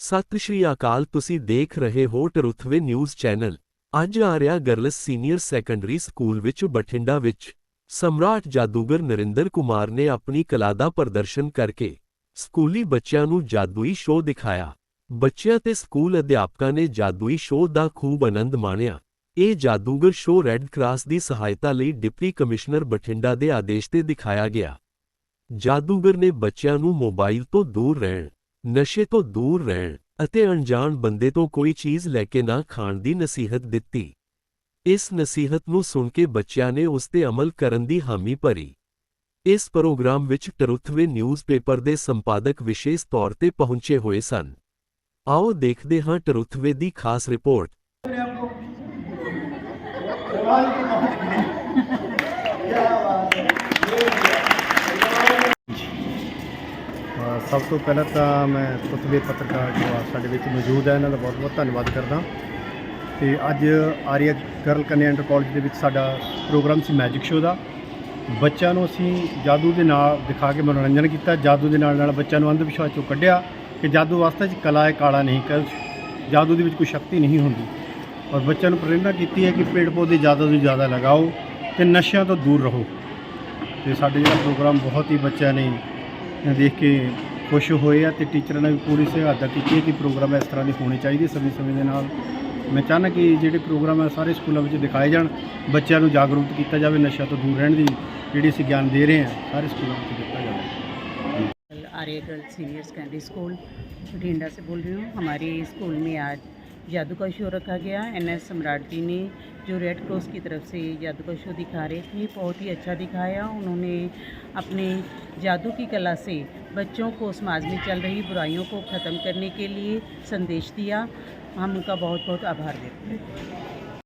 ਸਤਿ ਸ਼੍ਰੀ ਅਕਾਲ, ਤੁਸੀਂ ਦੇਖ ਰਹੇ ਹੋ ਟਰੁਥਵੇ ਨਿਊਜ਼ ਚੈਨਲ। ਅੱਜ ਆ ਰਿਹਾ ਗਰਲਸ ਸੀਨੀਅਰ ਸੈਕੰਡਰੀ ਸਕੂਲ ਵਿੱਚ ਬਠਿੰਡਾ ਵਿੱਚ। ਸਮਰਾਟ ਜਾਦੂਗਰ ਨਰਿੰਦਰ ਕੁਮਾਰ ਨੇ ਆਪਣੀ ਕਲਾ ਦਾ ਪ੍ਰਦਰਸ਼ਨ ਕਰਕੇ ਸਕੂਲੀ ਬੱਚਿਆਂ ਨੂੰ ਜਾਦੂਈ ਸ਼ੋਅ ਦਿਖਾਇਆ। ਬੱਚਿਆਂ ਤੇ ਸਕੂਲ ਅਧਿਆਪਕਾਂ ਨੇ ਜਾਦੂਈ ਸ਼ੋਅ ਦਾ ਖੂਬ ਆਨੰਦ ਮਾਣਿਆ। ਇਹ ਜਾਦੂਗਰ ਸ਼ੋਅ ਰੈੱਡ ਕਰਾਸ ਦੀ ਸਹਾਇਤਾ ਲਈ ਡਿਪਟੀ ਕਮਿਸ਼ਨਰ ਬਠਿੰਡਾ ਦੇ ਆਦੇਸ਼ ਤੇ ਦਿਖਾਇਆ ਗਿਆ। ਜਾਦੂਗਰ ਨੇ ਬੱਚਿਆਂ ਨੂੰ ਮੋਬਾਈਲ ਤੋਂ ਦੂਰ ਰਹਿਣ ਨਸ਼ੇ ਤੋਂ ਦੂਰ ਰਹਿਣ ਅਤੇ ਅਣਜਾਣ ਬੰਦੇ ਤੋਂ ਕੋਈ ਚੀਜ਼ ਲੈ ਕੇ ਨਾ ਖਾਣ ਦੀ ਨਸੀਹਤ ਦਿੱਤੀ। ਇਸ ਨਸੀਹਤ ਨੂੰ ਸੁਣ ਕੇ ਬੱਚਿਆਂ ਨੇ ਉਸ ਤੇ ਅਮਲ ਕਰਨ ਦੀ ਹਾਮੀ ਭਰੀ। ਇਸ ਪ੍ਰੋਗਰਾਮ ਵਿੱਚ ਟਰੁਥਵੇ ਨਿਊਜ਼ਪੇਪਰ ਦੇ ਸੰਪਾਦਕ ਵਿਸ਼ੇਸ਼ ਤੌਰ ਤੇ ਪਹੁੰਚੇ ਹੋਏ ਸਨ। ਆਓ ਦੇਖਦੇ ਹਾਂ ਟਰੁਥਵੇ ਦੀ ਖਾਸ ਰਿਪੋਰਟ। ਸਭ ਤੋਂ ਪਹਿਲਾਂ ਤਾਂ ਮੈਂ ਪੁੱਤਵੇ ਪੱਤਰਕਾਰ ਜੋ ਆ ਸਾਡੇ ਵਿੱਚ ਮੌਜੂਦ ਹੈ ਇਹਨਾਂ ਦਾ ਬਹੁਤ ਬਹੁਤ ਧੰਨਵਾਦ ਕਰਦਾ। ਤੇ ਅੱਜ Arya girl Kanya inter college ਦੇ ਵਿੱਚ ਸਾਡਾ ਪ੍ਰੋਗਰਾਮ ਸੀ ਮੈਜਿਕ ਸ਼ੋਅ ਦਾ। ਬੱਚਿਆਂ ਨੂੰ ਅਸੀਂ ਜਾਦੂ ਦੇ ਨਾਲ ਦਿਖਾ ਕੇ ਮਨੋਰੰਜਨ ਕੀਤਾ। ਜਾਦੂ ਦੇ ਨਾਲ ਨਾਲ ਬੱਚਿਆਂ ਨੂੰ ਅੰਧ ਵਿਸ਼ਵਾਸ ਚੋਂ ਕੱਢਿਆ ਕਿ ਜਾਦੂ ਵਾਸਤੇ ਚ ਕਲਾ ਹੈ, ਕਾਲਾ ਨਹੀਂ ਕਰ ਜਾਦੂ ਦੇ ਵਿੱਚ ਕੋਈ ਸ਼ਕਤੀ ਨਹੀਂ ਹੁੰਦੀ। ਔਰ ਬੱਚਿਆਂ ਨੂੰ ਪ੍ਰੇਰਨਾ ਕੀਤੀ ਹੈ ਕਿ ਪੇੜ ਪੌਦੇ ਜ਼ਿਆਦਾ ਤੋਂ ਜ਼ਿਆਦਾ ਲਗਾਓ ਤੇ ਨਸ਼ਿਆਂ ਤੋਂ ਦੂਰ ਰਹੋ। ਤੇ ਸਾਡੇ ਜਿਹੜਾ ਪ੍ਰੋਗਰਾਮ ਬਹੁਤ ਹੀ ਬੱਚਿਆਂ ਨੇ ਦੇਖ ਕੇ ਖੁਸ਼ ਹੋਏ ਆ ਤੇ ਟੀਚਰਾਂ ਨੇ ਵੀ ਪੂਰੀ ਸਹਾਇਤਾ ਕੀਤੀ ਹੈ ਕਿ ਪ੍ਰੋਗਰਾਮ ਇਸ ਤਰ੍ਹਾਂ ਦੇ ਹੋਣੇ ਚਾਹੀਦੇ ਸਮੇਂ ਸਮੇਂ ਦੇ ਨਾਲ ਮੈਂ ਚਾਹੁੰਦਾ ਕਿ ਜਿਹੜੇ ਪ੍ਰੋਗਰਾਮ ਹੈ ਸਾਰੇ ਸਕੂਲਾਂ ਵਿੱਚ ਦਿਖਾਏ ਜਾਣ ਬੱਚਿਆਂ ਨੂੰ ਜਾਗਰੂਕ ਕੀਤਾ ਜਾਵੇ ਨਸ਼ਾ ਤੋਂ ਦੂਰ ਰਹਿਣ ਦੀ ਜਿਹੜੀ ਅਸੀਂ ਗਿਆਨ ਦੇ ਰਹੇ ਹਾਂ ਸਾਰੇ ਸਕੂਲਾਂ ਵਿੱਚ ਦਿੱਤਾ ਜਾਵੇ Arya girl senior secondary school Bathinda से बोल रही हूँ हमारे स्कूल में आज जादू का शो रखा गया एन एस सम्राट जी ने जो रेड क्रॉस की तरफ से जादू का शो दिखा रहे थे बहुत ही अच्छा दिखाया उन्होंने अपने जादू की कला से बच्चों को समाज में चल रही बुराइयों को ख़त्म करने के लिए संदेश दिया हम उनका बहुत बहुत आभार व्यक्त करते हैं